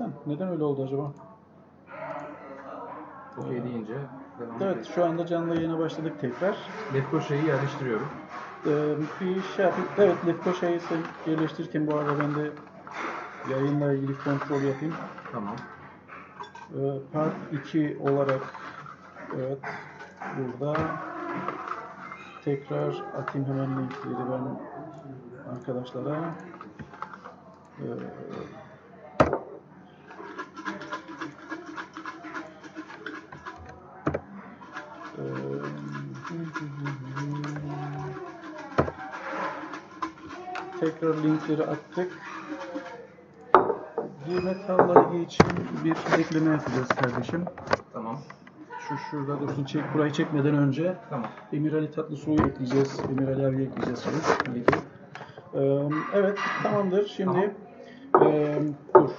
enteresan. Neden öyle oldu acaba? Okey deyince devam Evet edelim. şu anda canlı yayına başladık tekrar. Lefkoşa'yı yerleştiriyorum. Ee, bir şey yapayım. Evet Lefkoşa'yı yerleştirirken bu arada ben de yayınla ilgili kontrol yapayım. Tamam. Ee, part 2 olarak evet burada tekrar atayım hemen linkleri ben arkadaşlara. Ee, tekrar linkleri attık. Girme tavları için bir ekleme yapacağız kardeşim. Tamam. Şu şurada dursun. Çek, burayı çekmeden önce Tamam. Emir Ali Tatlısu'yu ekleyeceğiz. Emir Ali abi ekleyeceğiz. Ligi. Ee, evet tamamdır. Şimdi ee, dur.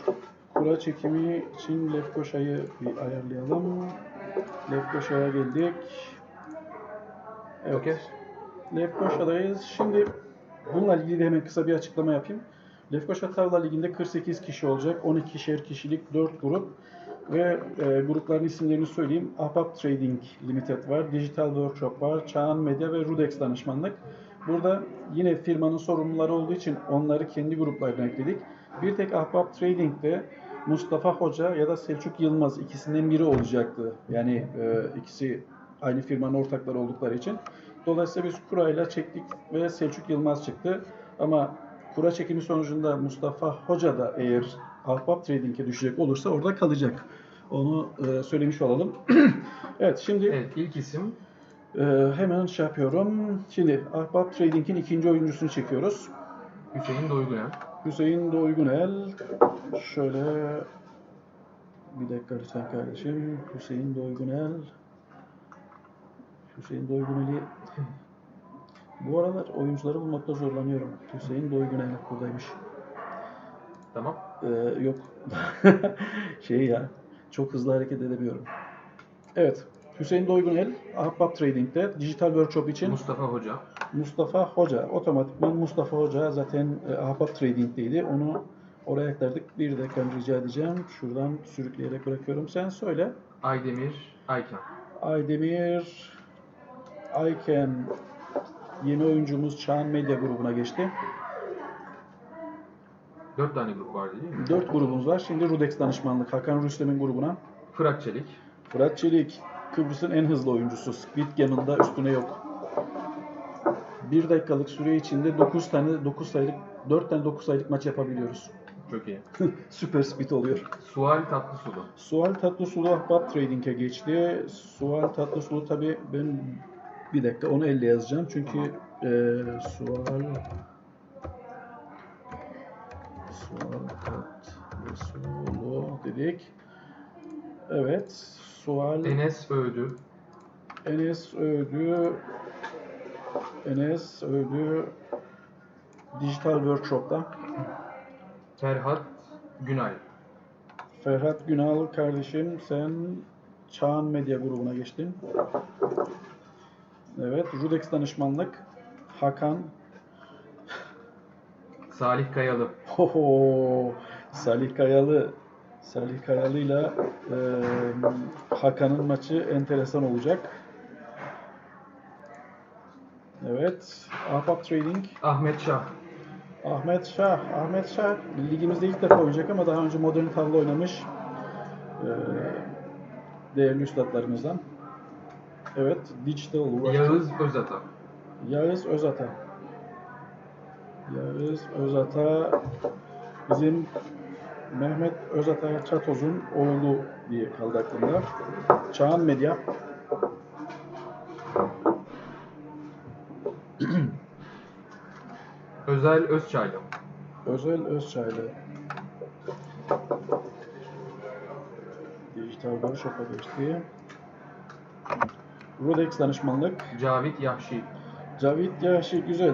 Kura çekimi için Lefkoşa'yı bir ayarlayalım. Lefkoşa'ya geldik. Evet. Okey. Lefkoşa'dayız. Şimdi bununla ilgili de hemen kısa bir açıklama yapayım. Lefkoşa Ligi'nde 48 kişi olacak. 12'şer kişilik 4 grup. Ve e, grupların isimlerini söyleyeyim. Ahbap Trading Limited var, Digital Workshop var, Çağan Medya ve Rudex Danışmanlık. Burada yine firmanın sorumluları olduğu için onları kendi gruplarına ekledik. Bir tek Ahbap Trading'de Mustafa Hoca ya da Selçuk Yılmaz ikisinden biri olacaktı. Yani e, ikisi aynı firmanın ortakları oldukları için. Dolayısıyla biz kurayla çektik ve Selçuk Yılmaz çıktı. Ama kura çekimi sonucunda Mustafa Hoca da eğer Ahbap Trading'e düşecek olursa orada kalacak. Onu e, söylemiş olalım. evet şimdi Evet ilk isim e, hemen şey yapıyorum. Şimdi Ahbap Trading'in ikinci oyuncusunu çekiyoruz. Hüseyin Doyguner. Hüseyin Doygunel. Şöyle bir dakika lütfen kardeşim. Hüseyin Doygunel. Hüseyin Doygunel'i bu aralar oyuncuları bulmakta zorlanıyorum. Hüseyin Doygunel buradaymış. Tamam. Ee, yok. şey ya. Çok hızlı hareket edemiyorum. Evet. Hüseyin Doygunel, Ahbap Trading'de Digital Workshop için Mustafa Hoca. Mustafa Hoca. Otomatikman Mustafa Hoca zaten e, Ahbap Trading'deydi. Onu oraya aktardık. Bir dakika rica edeceğim. Şuradan sürükleyerek bırakıyorum. Sen söyle. Aydemir Aykan. Aydemir Ayken yeni oyuncumuz Çağan Medya grubuna geçti. Dört tane grup vardı değil mi? Dört grubumuz var. Şimdi Rudex danışmanlık. Hakan Rüstem'in grubuna. Fırat Çelik. Fırat Çelik, Kıbrıs'ın en hızlı oyuncusu. Squid Game'ın da üstüne yok. Bir dakikalık süre içinde 9 tane 9 sayılık 4 tane 9 sayılık maç yapabiliyoruz. Çok iyi. Süper speed oluyor. Sual Tatlısulu. Sual Tatlısulu Ahbap Trading'e geçti. Sual Tatlısulu tabi ben bir dakika onu elle yazacağım çünkü eee Sual Sual Tatlısulu dedik. Evet. Sual Enes Öğdü. Enes Ödü Enes Ödü Dijital Workshop'ta Ferhat Günay. Ferhat Günal kardeşim sen Çağan Medya grubuna geçtin. Evet, Rudex danışmanlık Hakan Salih Kayalı. Hoho Salih Kayalı Salih Kayalı'yla eee Hakan'ın maçı enteresan olacak. Evet, Ahbap Trading Ahmet Şah. Ahmet Şah. Ahmet Şah ligimizde ilk defa oynayacak ama daha önce modern tavla oynamış eee, değerli üstadlarımızdan. Evet, Digital Workshop. Yağız Özata. Yağız Özata. Yağız Özata bizim Mehmet Özata Çatoz'un oğlu diye kaldı aklımda. Çağan Medya. Özel Özçaylı. Özel Özçaylı. Dijital Workshop'a geçti. Rodex danışmanlık. Cavit Yahşi. Cavit Yaşı güzel.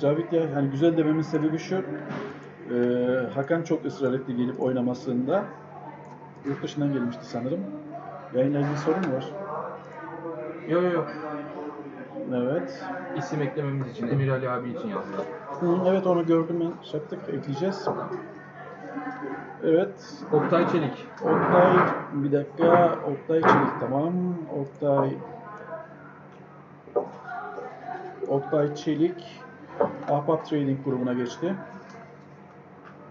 Cavit Yaşı hani güzel dememin sebebi şu. eee, Hakan çok ısrar etti gelip oynamasında. Yurt dışından gelmişti sanırım. Yayınla ilgili sorun mu var? Yok yok yok. Evet. İsim eklememiz için Emir Ali abi için yazdılar. Hı, evet onu gördüm ben. Yaptık, ekleyeceğiz. Evet. Oktay Çelik. Oktay bir dakika. Oktay Çelik tamam. Oktay Oktay Çelik Ahbap Trading grubuna geçti.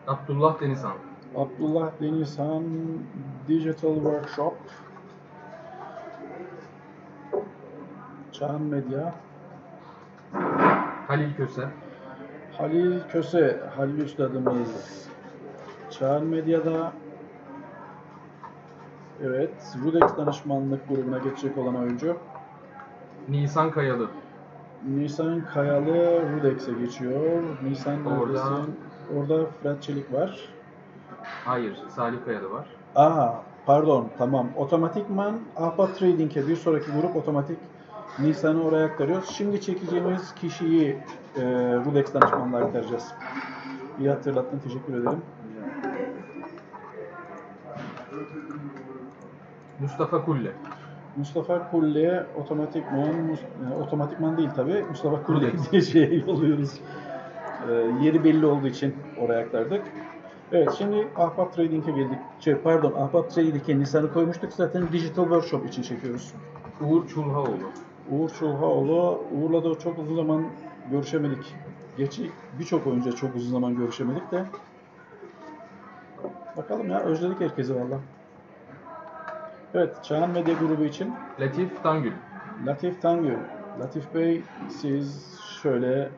Abdullah Denizhan. Abdullah Denizhan Digital Workshop Çağan Medya Halil Köse. Halil Köse Halil Üstadımız Çağan Medya'da Evet Rudex danışmanlık grubuna geçecek olan oyuncu Nisan Kayalı. Nisan Kayalı Rudex'e geçiyor. Nisan Orada- neredesin? Orada Fırat Çelik var. Hayır, Salih Kayalı var. Aha pardon tamam. Otomatikman Ahbap Trading'e bir sonraki grup otomatik Nisan'ı oraya aktarıyoruz. Şimdi çekeceğimiz kişiyi e, Rudex danışmanlığa aktaracağız. İyi hatırlattın. Teşekkür ederim. Mustafa Kulle. Mustafa Kulle otomatikman, e, otomatikman değil tabi. Mustafa Rudex. diye şey yolluyoruz. E, yeri belli olduğu için oraya aktardık. Evet şimdi Ahbap Trading'e geldik. Şey, pardon Ahbap Trading'e Nisan'ı koymuştuk zaten Digital Workshop için çekiyoruz. Uğur Çulhaoğlu. Uğur Çulhaoğlu, Uğur'la da çok uzun zaman görüşemedik. Geçi birçok oyuncuya çok uzun zaman görüşemedik de. Bakalım ya özledik herkesi valla. Evet Çağan Medya grubu için Latif Tangül. Latif Tangül. Latif Bey siz şöyle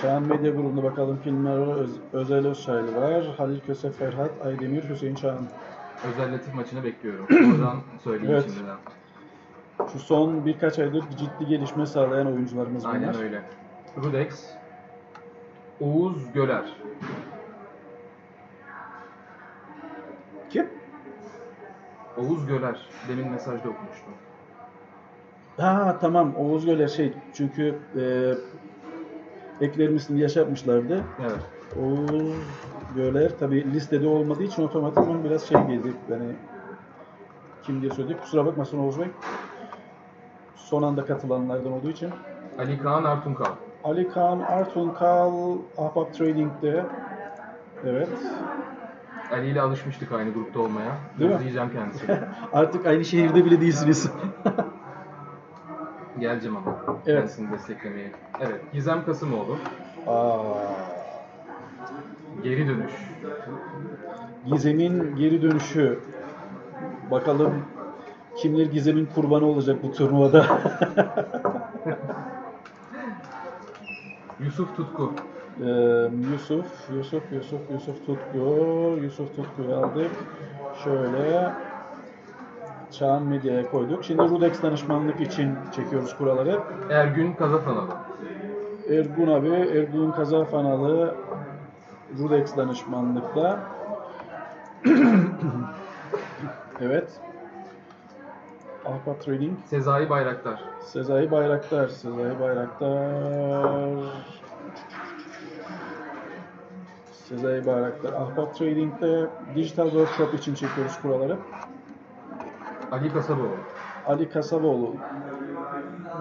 Çağan Medya grubunda bakalım var. Öz, Özel Özçaylı var. Halil Köse, Ferhat, Aydemir, Hüseyin Çağan. Özel Latif maçını bekliyorum. Oradan söyleyeyim Evet. şimdiden. Şu son birkaç aydır ciddi gelişme sağlayan oyuncularımız bunlar. Aynen öyle. Rudex. Oğuz Göler. Kim? Oğuz Göler. Demin mesajda okumuştum. Ha tamam Oğuz Göler şey çünkü e, eklerimizin yaş yapmışlardı. Evet. Oğuz Göler tabi listede olmadığı için otomatikman biraz şey geldi. Yani kim diye söyledik. Kusura bakmasın Oğuz Bey. Son anda katılanlardan olduğu için. Ali Kaan Artunkal. Ali Kaan Artunkal Ahbap Trading'de evet. Ali ile alışmıştık aynı grupta olmaya. Değil mi? Özleyeceğim kendisini. Artık aynı şehirde bile değilsiniz. Geleceğim ama. Evet. Kendisini desteklemeye. Evet. Gizem Kasımoğlu. Aa, Geri dönüş. Gizem'in geri dönüşü. Bakalım kimler Gizem'in kurbanı olacak bu turnuvada. Yusuf Tutku. Ee, Yusuf, Yusuf, Yusuf, Yusuf Tutku, Yusuf Tutku'yu aldık. Şöyle Çağan Medya'ya koyduk. Şimdi Rudex danışmanlık için çekiyoruz kuralları. Ergün Kazafanalı. Ergun abi, Ergun Kazafanalı Rudex danışmanlıkta. evet. Ahbap Trading. Sezai Bayraktar. Sezai Bayraktar, Sezai Bayraktar. Sezai Bayraktar. Ahbap Trading'de Digital Workshop için çekiyoruz kuralları. Ali Kasaboğlu. Ali Kasaboğlu.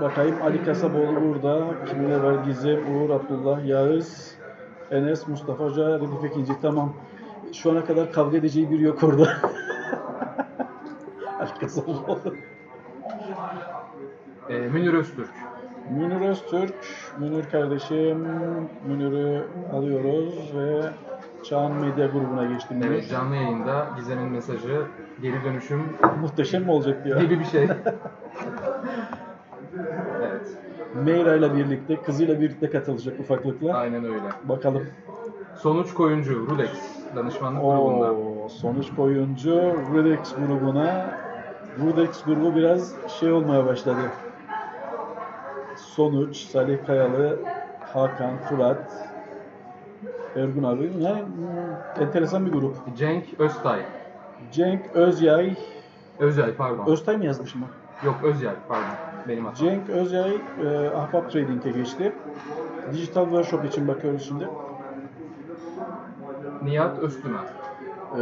Bakayım Ali Kasaboğlu burada. Kimler var? Gizem, Uğur, Abdullah, Yağız, Enes, Mustafa Hoca, Redif Ekinci. Tamam. Şu ana kadar kavga edeceği biri yok orada. Ali Kasaboğlu. Ee, Münir Öztürk. Münir Öztürk, Münir kardeşim, Münir'i alıyoruz ve Çağan Medya grubuna geçti Münir. Evet canlı yayında Gizem'in mesajı geri dönüşüm Muhteşem mi olacak diyor. gibi bir şey. evet. Meyra ile birlikte, kızıyla birlikte katılacak ufaklıkla. Aynen öyle. Bakalım. Sonuç koyuncu Rudex danışmanlık grubunda. Oo, sonuç oyuncu Rudex grubuna. Rudex grubu biraz şey olmaya başladı. Sonuç, Salih Kayalı, Hakan, Fırat, Ergun abi. Hmm, enteresan bir grup. Cenk Öztay. Cenk Özyay, Özyay pardon. Öztay mı yazmışım ben? Yok Özyay pardon. Benim hatam. Cenk Özyay e, Ahbap Trading'e geçti. Digital Workshop için bakıyoruz şimdi. Nihat Öztümen. Ee,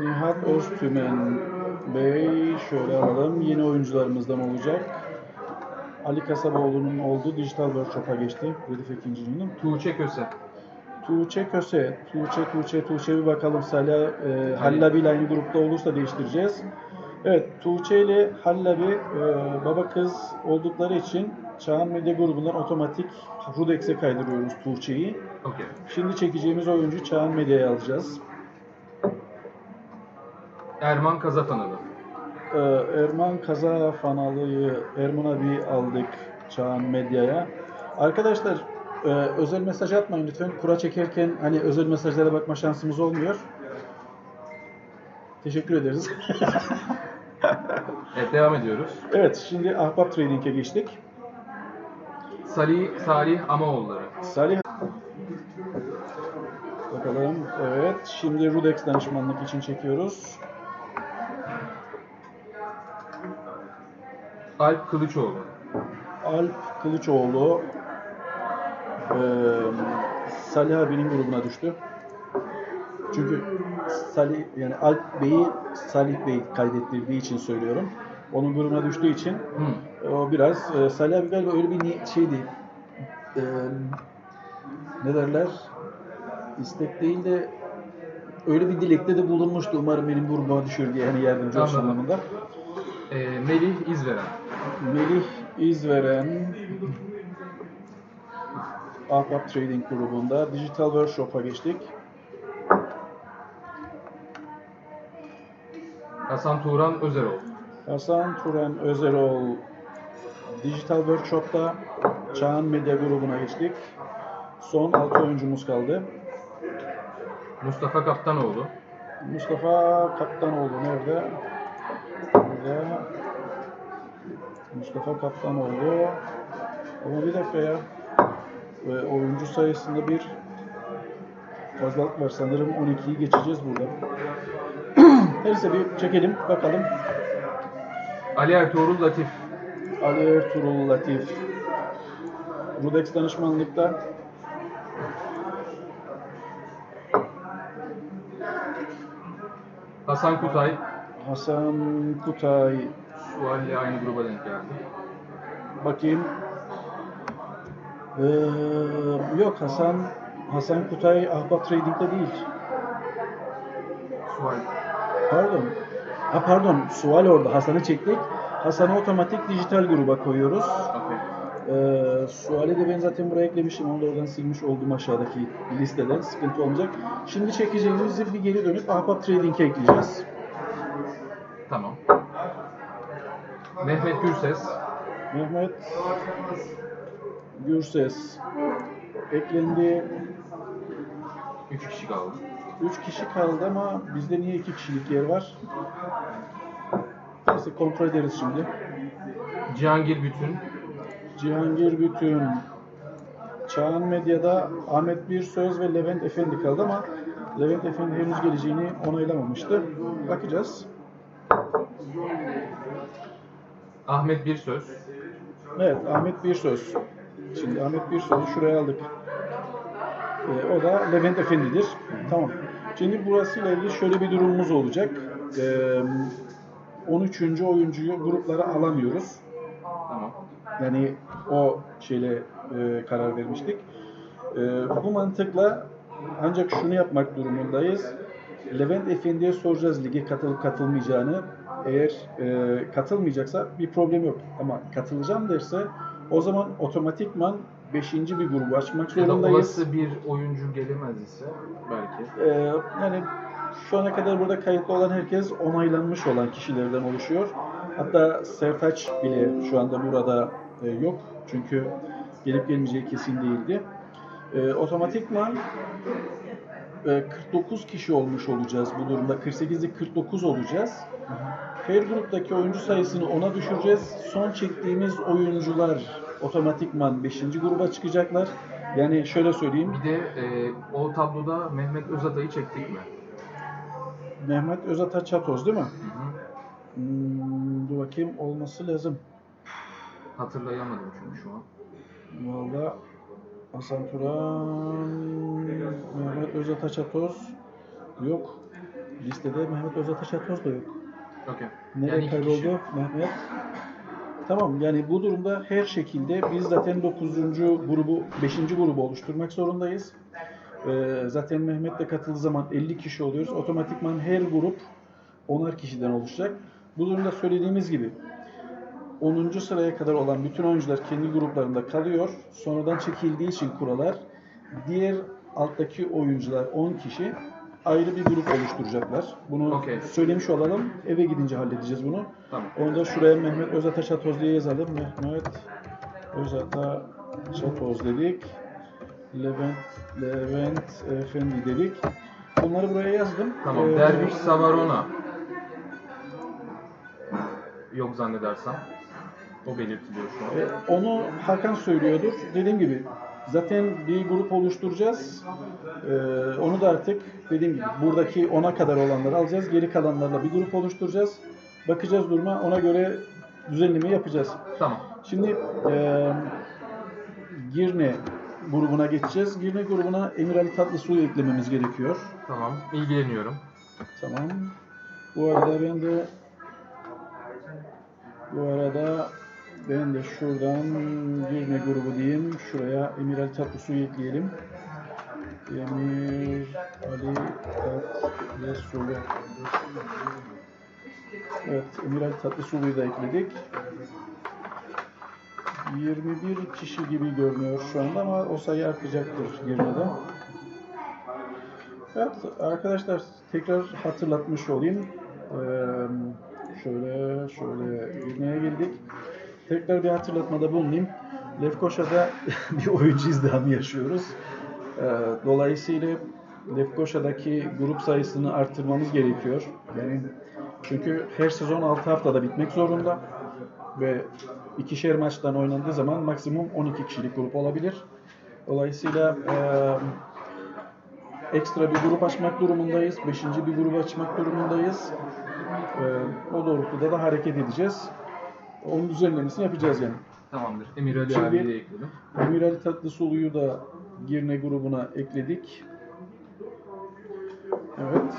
Nihat Öztümen Bey şöyle alalım. Yeni oyuncularımızdan olacak. Ali Kasaboğlu'nun olduğu Digital Workshop'a geçti. Redif ikincinin. Tuğçe Köse. Tuğçe Köse, Tuğçe, Tuğçe, Tuğçe bir bakalım Salih e, Hallabi ile aynı grupta olursa değiştireceğiz. Evet, Tuğçe ile Hallabi e, baba kız oldukları için Çağan Medya grubundan otomatik Rudex'e kaydırıyoruz Tuğçe'yi. Okey. Şimdi çekeceğimiz oyuncu Çağan Medya'ya alacağız. Erman Kazafanalı. Ee, Erman Kaza Fanalı'yı Erman abi aldık Çağan Medya'ya. Arkadaşlar e, özel mesaj atmayın lütfen. Kura çekerken hani özel mesajlara bakma şansımız olmuyor. Teşekkür ederiz. Evet devam ediyoruz. evet şimdi Ahbap Trading'e geçtik. Salih, Salih Amaoğulları. Salih Bakalım. Evet. Şimdi Rudex danışmanlık için çekiyoruz. Alp Kılıçoğlu. Alp Kılıçoğlu eee Salih abinin grubuna düştü. Çünkü Salih yani Alp Bey'i Salih Bey kaydettirdiği için söylüyorum. Onun grubuna düştüğü için Hı. o biraz e, Salih abi galiba öyle bir şeydi. eee, ne derler? İstek değil de öyle bir dilekte de bulunmuştu. Umarım benim grubuma düşür diye hani yardımcı olsun anlamında. Ee, Melih İzveren. Melih İzveren Ahbap Trading grubunda Digital Workshop'a geçtik. Hasan Turan Özerol. Hasan Turan Özerol Digital Workshop'ta Çağan Medya grubuna geçtik. Son 6 oyuncumuz kaldı. Mustafa Kaptanoğlu. Mustafa Kaptanoğlu nerede? Burada. Mustafa Kaptanoğlu. Ama bir dakika ya. Ve oyuncu sayısında bir fazlalık var. Sanırım 12'yi geçeceğiz burada. Neyse bir çekelim bakalım. Ali Ertuğrul Latif. Ali Ertuğrul Latif. Rudex danışmanlıkta Hasan Kutay. Hasan Kutay. Sual'le aynı gruba denk geldi. Bakayım. Ee, yok Hasan Hasan Kutay Ahbap Trading'de değil. Sual. Pardon. Ha pardon. Sual orada. Hasan'ı çektik. Hasan'ı otomatik dijital gruba koyuyoruz. Okey. Ee, Sual'i de ben zaten buraya eklemişim. Onu da oradan silmiş oldum aşağıdaki listeden. Sıkıntı olmayacak. Şimdi çekeceğimizi bir geri dönüp Ahbap Trading'e ekleyeceğiz. Tamam. Mehmet Gürses. Mehmet Gürses eklendi. 3 kişi kaldı. 3 kişi kaldı ama bizde niye 2 kişilik yer var? Neyse kontrol ederiz şimdi. Cihangir Bütün. Cihangir Bütün, Çağan Medya'da Ahmet Birsöz ve Levent Efendi kaldı ama Levent Efendi henüz geleceğini onaylamamıştı. Bakacağız. Ahmet Birsöz. Evet, Ahmet Birsöz. Şimdi Ahmet Birsöz'ü şuraya aldık. Ee, o da Levent Efendi'dir. Tamam. Şimdi burasıyla ilgili şöyle bir durumumuz olacak. Ee, 13. oyuncuyu gruplara alamıyoruz. Tamam. Yani o şeyle e, karar vermiştik. E, bu mantıkla ancak şunu yapmak durumundayız. Levent Efendi'ye soracağız lige katılıp katılmayacağını. Eğer e, katılmayacaksa bir problem yok. Ama katılacağım derse o zaman otomatikman 5. bir grubu açmak Ya da zorundayız. olası bir oyuncu gelemez ise belki. Ee, yani şu ana kadar burada kayıtlı olan herkes onaylanmış olan kişilerden oluşuyor. Hatta Sertaç bile şu anda burada e, yok. Çünkü gelip gelmeyeceği kesin değildi. E, otomatikman 49 kişi olmuş olacağız bu durumda. 48'de 49 olacağız. Her gruptaki oyuncu sayısını 10'a düşüreceğiz. Son çektiğimiz oyuncular otomatikman 5. gruba çıkacaklar. Yani şöyle söyleyeyim. Bir de e, o tabloda Mehmet Özatay'ı çektik mi? Mehmet Özata Çatoz değil mi? Hı hı. Hmm, dur bakayım olması lazım. Hatırlayamadım çünkü şu an. Valla Hasan Turan, Mehmet Özata Çatoz yok. Listede Mehmet Özata Çatoz da yok. Okey. Nereye Yani kayboldu kişi. Mehmet? Tamam yani bu durumda her şekilde biz zaten 9. grubu, 5. grubu oluşturmak zorundayız. Ee, zaten Mehmet de katıldığı zaman 50 kişi oluyoruz. Otomatikman her grup 10'ar kişiden oluşacak. Bu durumda söylediğimiz gibi 10. sıraya kadar olan bütün oyuncular kendi gruplarında kalıyor. Sonradan çekildiği için kurallar diğer alttaki oyuncular 10 kişi ayrı bir grup oluşturacaklar. Bunu Okey. söylemiş olalım. Eve gidince halledeceğiz bunu. Tamam. Onu da şuraya Mehmet Özata Çatoz diye yazalım. Mehmet Özata Çatoz dedik. Levent, Levent Efendi dedik. Bunları buraya yazdım. Tamam. Ee, Derviş Savarona. Yok zannedersem. O belirtiliyor şu an. E, onu Hakan söylüyordur. Dediğim gibi zaten bir grup oluşturacağız. E, onu da artık dediğim gibi buradaki 10'a kadar olanları alacağız. Geri kalanlarla bir grup oluşturacağız. Bakacağız duruma. Ona göre düzenleme yapacağız. Tamam. Şimdi e, Girne grubuna geçeceğiz. Girne grubuna Emir Ali Tatlısu'yu eklememiz gerekiyor. Tamam. İlgileniyorum. Tamam. Bu arada ben de bu arada ben de şuradan Girne grubu diyeyim. Şuraya Emir Ali Tatlısu'yu ekleyelim. Emir Ali Tatlısu'yu Evet, Emir Ali Tatlısu'yu da ekledik. 21 kişi gibi görünüyor şu anda ama o sayı artacaktır Girne'de. Evet arkadaşlar tekrar hatırlatmış olayım. Ee, şöyle şöyle girmeye girdik. Tekrar bir hatırlatmada bulunayım. Lefkoşa'da bir oyuncu izdihamı yaşıyoruz. Ee, dolayısıyla Lefkoşa'daki grup sayısını arttırmamız gerekiyor. Yani çünkü her sezon 6 haftada bitmek zorunda ve ikişer maçtan oynandığı zaman maksimum 12 kişilik grup olabilir. Dolayısıyla eee ekstra bir grup açmak durumundayız. Beşinci bir grup açmak durumundayız. Ee, o doğrultuda da hareket edeceğiz. Onun düzenlemesini yapacağız yani. Tamamdır. Emir Ali Şimdi- abiyi de ekledim. Emir Ali Tatlısulu'yu da Girne grubuna ekledik. Evet,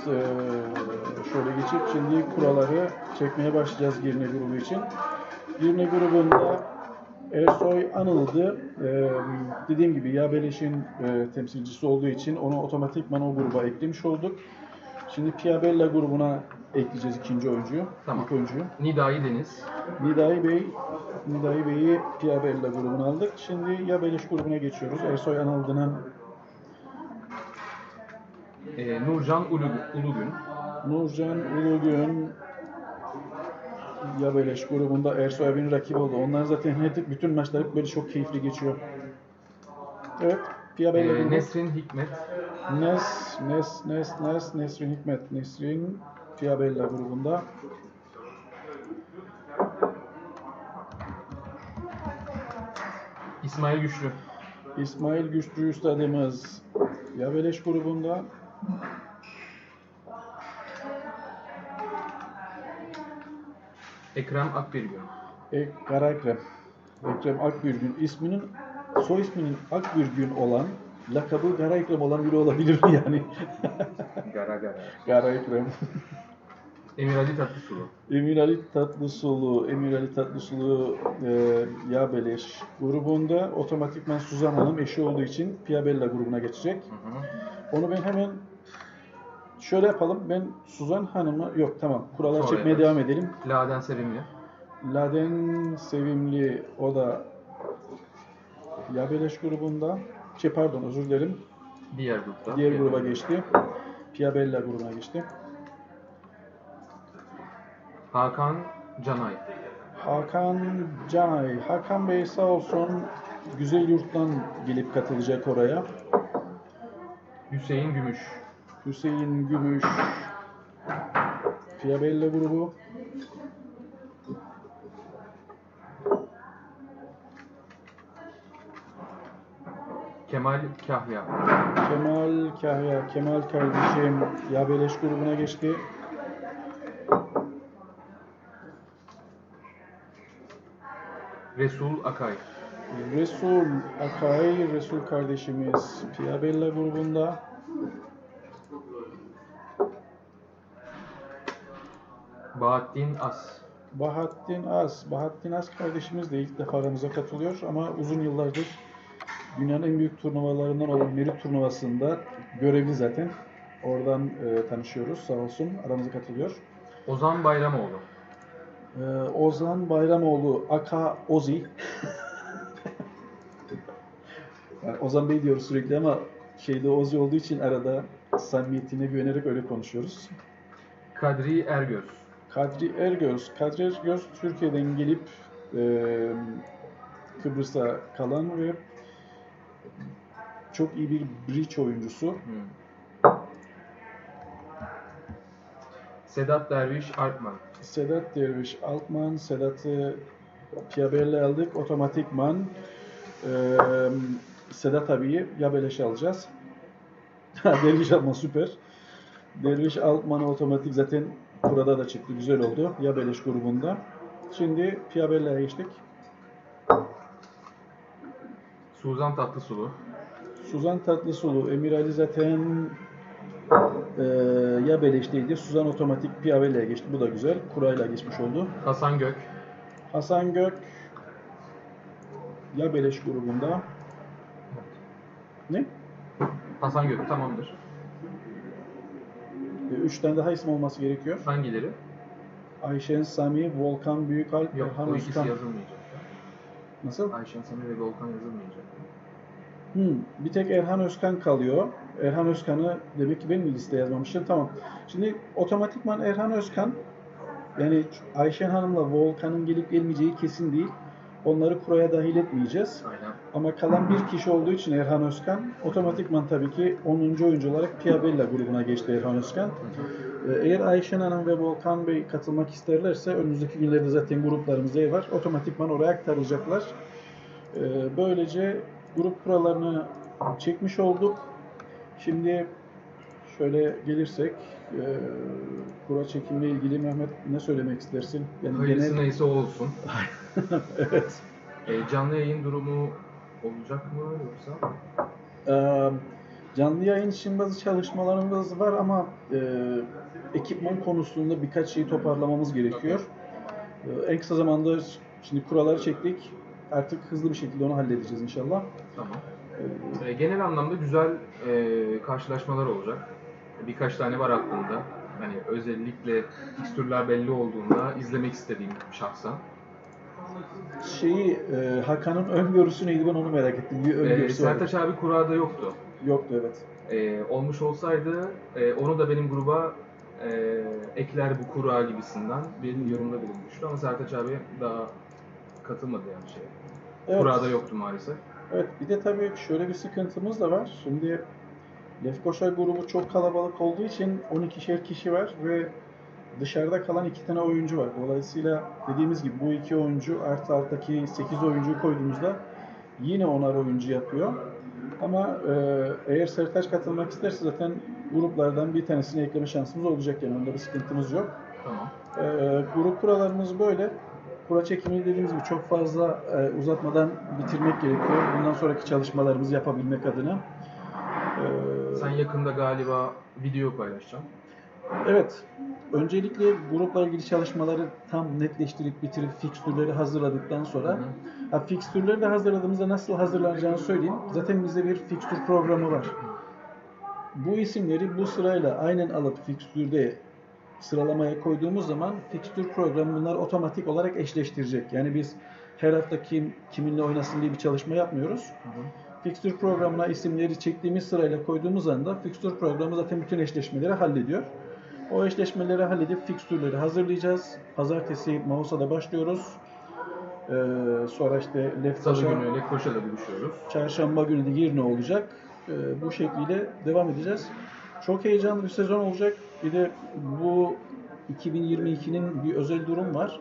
şöyle geçip şimdi kuralları çekmeye başlayacağız Girne grubu için. Girne grubunda Ersoy Anıl'dı. Dediğim gibi Yabeleş'in eee, temsilcisi olduğu için onu otomatikman o gruba eklemiş olduk. Şimdi Piabella grubuna ekleyeceğiz ikinci oyuncuyu, Tamam. ilk oyuncuyu. Nidai Deniz. Nidai Bey, Nidai Bey'i Piabella grubuna aldık. Şimdi Yabeleş grubuna geçiyoruz. Ersoy Anıldı'nın Ee, Nurcan Ulu, Ulugün. Nurcan Ulugün Yabeleş grubunda Ersoy abinin rakibi oldu. Onlar zaten hep bütün maçlar hep böyle çok keyifli geçiyor. Evet, Piabella Ee, grubu. Nesrin Hikmet. Nes, Nes, Nes, Nes, Nesrin Hikmet. Nesrin Piabella grubunda. İsmail Güçlü. İsmail Güçlü Üstadımız Yabeleş grubunda. Ekrem Akbirgün. Ek, Kara Ekrem. Ekrem Akbürgün isminin soy isminin Akbürgün olan lakabı Kara Ekrem olan biri olabilir mi yani? Gara Gara. Kara Ekrem. Emir Ali Tatlısulu. Emir Ali Tatlısulu, Emir Ali Tatlısulu e, Yabeleş grubunda otomatikman Suzan Hanım eşi olduğu için Piabella grubuna geçecek. Hı hı. Onu ben hemen şöyle yapalım. Ben Suzan Hanım'ı yok tamam. Kurallar Sonra çekmeye yaparız. devam edelim. Laden Sevimli. Laden Sevimli o da Yabeleş grubunda. Şey pardon özür dilerim. Diğer grupta. Diğer gruba geçti. Piabella grubuna geçti. Hakan Canay. Hakan Canay. Hakan Bey sağ olsun Güzel Yurt'tan gelip katılacak oraya. Hüseyin Gümüş. Hüseyin Gümüş. Piabella grubu. Kemal Kahya. Kemal Kahya, Kemal kardeşim Yabeleş grubuna geçti. Resul Akay. Resul Akay, Resul kardeşimiz Piabella grubunda. Bahattin As. Bahattin Az. Bahattin Az kardeşimiz de ilk defa aramıza katılıyor ama uzun yıllardır dünyanın en büyük turnuvalarından olan Merit turnuvasında görevli zaten. Oradan e, tanışıyoruz sağ olsun aramıza katılıyor. Ozan Bayramoğlu. Ee, Ozan Bayramoğlu, Aka Ozi. yani Ozan Bey diyoruz sürekli ama şeyde Ozi olduğu için arada samimiyetine güvenerek öyle konuşuyoruz. Kadri Ergöz. Kadri Ergöz. Kadri Ergöz Türkiye'den gelip e, Kıbrıs'ta kalan ve çok iyi bir bridge oyuncusu. Hmm. Sedat Derviş Artman. Sedat Derviş Altman, Sedat'ı Piabel'le aldık. Otomatikman e, Sedat abiyi Yabeleş'e alacağız. Derviş Altman süper. Derviş Altman otomatik zaten burada da çıktı. Güzel oldu. Yabeleş grubunda. Şimdi Piabel'e geçtik. Suzan Tatlısulu. Suzan Tatlısulu, Emir Ali zaten e, Yabeleş'teydi. Suzan otomatik Piabel'e geçti. Bu da güzel. Kurayla geçmiş oldu. Hasan Gök. Hasan Gök ya Beleş grubunda. Ne? Hasan Gök tamamdır. E, Üç tane daha isim olması gerekiyor. Hangileri? Ayşen Sami, Volkan Büyükalp, Yok Erhan bu ikisi Özkan. yazılmayacak. Nasıl? Ayşen Sami ve Volkan yazılmayacak. Hmm, bir tek Erhan Özkan kalıyor. Erhan Özkan'ı demek ki ben mi liste yazmamışım? Tamam. Şimdi otomatikman Erhan Özkan yani Ayşen Hanım'la Volkan'ın gelip gelmeyeceği kesin değil. Onları kuraya dahil etmeyeceğiz. Aynen. Ama kalan bir kişi olduğu için Erhan Özkan otomatikman tabii ki 10. oyuncu olarak Piabella grubuna geçti Erhan Özkan. Ee, Eğer Ayşen Hanım ve Volkan Bey katılmak isterlerse önümüzdeki günlerde zaten gruplarımızda yer var. Otomatikman oraya aktarılacaklar. Ee, Böylece grup kurallarını çekmiş olduk. Şimdi şöyle gelirsek e, kura çekimle ilgili Mehmet ne söylemek istersin? Yani Hayırlısı genel- neyse olsun. evet. E, canlı yayın durumu olacak mı yoksa? Ee, canlı yayın için bazı çalışmalarımız var ama e, ekipman konusunda birkaç şeyi toparlamamız gerekiyor. Ee, en kısa zamanda şimdi kuralları çektik. Artık hızlı bir şekilde onu halledeceğiz inşallah. Tamam. E, genel anlamda güzel e, karşılaşmalar olacak. Birkaç tane var aklımda. Hani özellikle fikstürler belli olduğunda izlemek istediğim şahsen. şeyi e, Hakan'ın öngörüsü neydi ben onu merak ettim. Bir E, öngörüsü vardı. Sertaç abi kurada yoktu. Yoktu evet. E, olmuş olsaydı e, onu da benim gruba e, ekler bu kura gibisinden bir yorumda bulunmuştu ama Sertaç abi daha katılmadı yani şeye. Evet. Kurada yoktu maalesef. Evet bir de tabii şöyle bir sıkıntımız da var. Şimdi Lefkoşa grubu çok kalabalık olduğu için 12'şer kişi var ve dışarıda kalan iki tane oyuncu var. Dolayısıyla dediğimiz gibi bu iki oyuncu artı alttaki 8 oyuncuyu koyduğumuzda yine onar oyuncu yapıyor. Ama e, eğer Sertaç katılmak isterse zaten gruplardan bir tanesini ekleme şansımız olacak yani onda bir sıkıntımız yok. Tamam. Ee, grup kurallarımız böyle. Kura çekimi dediğimiz gibi çok fazla e, uzatmadan bitirmek gerekiyor. Bundan sonraki çalışmalarımızı yapabilmek adına. Ee, Sen yakında galiba video paylaşacaksın. Evet. Öncelikle grupla ilgili çalışmaları tam netleştirip bitirip fikstürleri hazırladıktan sonra Hı hı. ha, fikstürleri de hazırladığımızda nasıl hazırlanacağını söyleyeyim. Zaten bizde bir fikstür programı var. Bu isimleri bu sırayla aynen alıp fikstürde sıralamaya koyduğumuz zaman fikstür programı bunları otomatik olarak eşleştirecek. Yani biz her hafta kim kiminle oynasın diye bir çalışma yapmıyoruz. Fixture programına isimleri çektiğimiz sırayla koyduğumuz anda fixture programı zaten bütün eşleşmeleri hallediyor. O eşleşmeleri halledip fixture'ları hazırlayacağız. Pazartesi Mausa'da başlıyoruz. Ee, sonra işte Salı Leftaş'a, günü Lekkoşa'da buluşuyoruz. çarşamba günü de Girne olacak. Ee, bu şekliyle devam edeceğiz. Çok heyecanlı bir sezon olacak. Bir de bu 2022'nin bir özel durum var.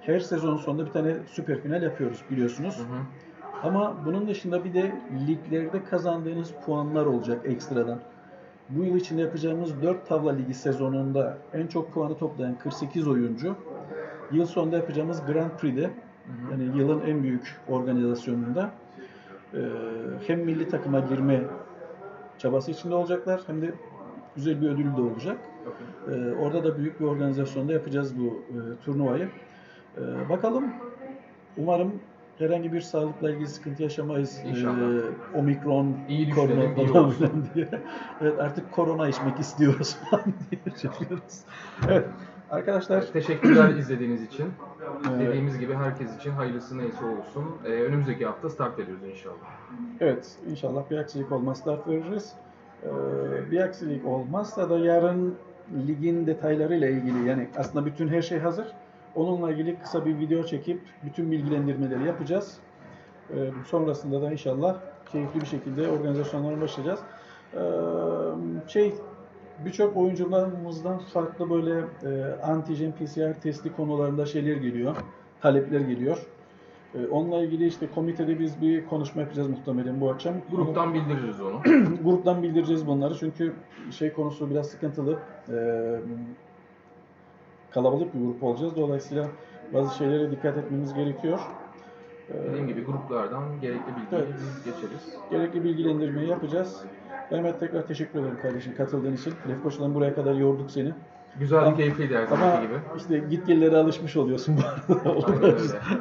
Her sezon sonunda bir tane süper final yapıyoruz biliyorsunuz. Hı hı. Ama bunun dışında bir de liglerde kazandığınız puanlar olacak ekstradan. Bu yıl içinde yapacağımız 4 tavla ligi sezonunda en çok puanı toplayan 48 oyuncu yıl sonunda yapacağımız Grand Prix'de Hı hı. yani yılın en büyük organizasyonunda hem milli takıma girme çabası içinde olacaklar hem de güzel bir ödül de olacak. Ee, orada da büyük bir organizasyonda yapacağız bu e, turnuvayı. Ee, bakalım. Umarım herhangi bir sağlıkla ilgili sıkıntı yaşamayız. İnşallah. Ee, omikron, İyi korona falan diye. Evet artık korona içmek istiyoruz falan diye çekiyoruz. Evet arkadaşlar Teşekkürler izlediğiniz için. Dediğimiz gibi herkes için hayırlısı neyse olsun. Ee, önümüzdeki hafta start veriyoruz inşallah. evet inşallah bir aksilik olmaz start veririz. Ee, bir aksilik olmazsa da yarın ligin detaylarıyla ilgili yani aslında bütün her şey hazır. Onunla ilgili kısa bir video çekip bütün bilgilendirmeleri yapacağız. Ee, sonrasında da inşallah keyifli bir şekilde organizasyonlara başlayacağız. Ee, şey birçok oyuncularımızdan farklı böyle e, antijen PCR testi konularında şeyler geliyor, talepler geliyor. Ee, onunla ilgili işte komitede biz bir konuşma yapacağız muhtemelen bu akşam. Gruptan bildiririz onu. gruptan bildireceğiz bunları çünkü şey konusu biraz sıkıntılı. Ee, kalabalık bir grup olacağız. Dolayısıyla bazı şeylere dikkat etmemiz gerekiyor. Dediğim gibi gruplardan gerekli bilgiyi Evet. biz geçeriz. gerekli bilgilendirmeyi yapacağız. Mehmet tekrar teşekkür ederim kardeşim katıldığın için. Lefkoşa'dan buraya kadar yorduk seni. Güzel Ama- bir keyifliydi her Ama zamanki gibi. işte git alışmış oluyorsun bu arada.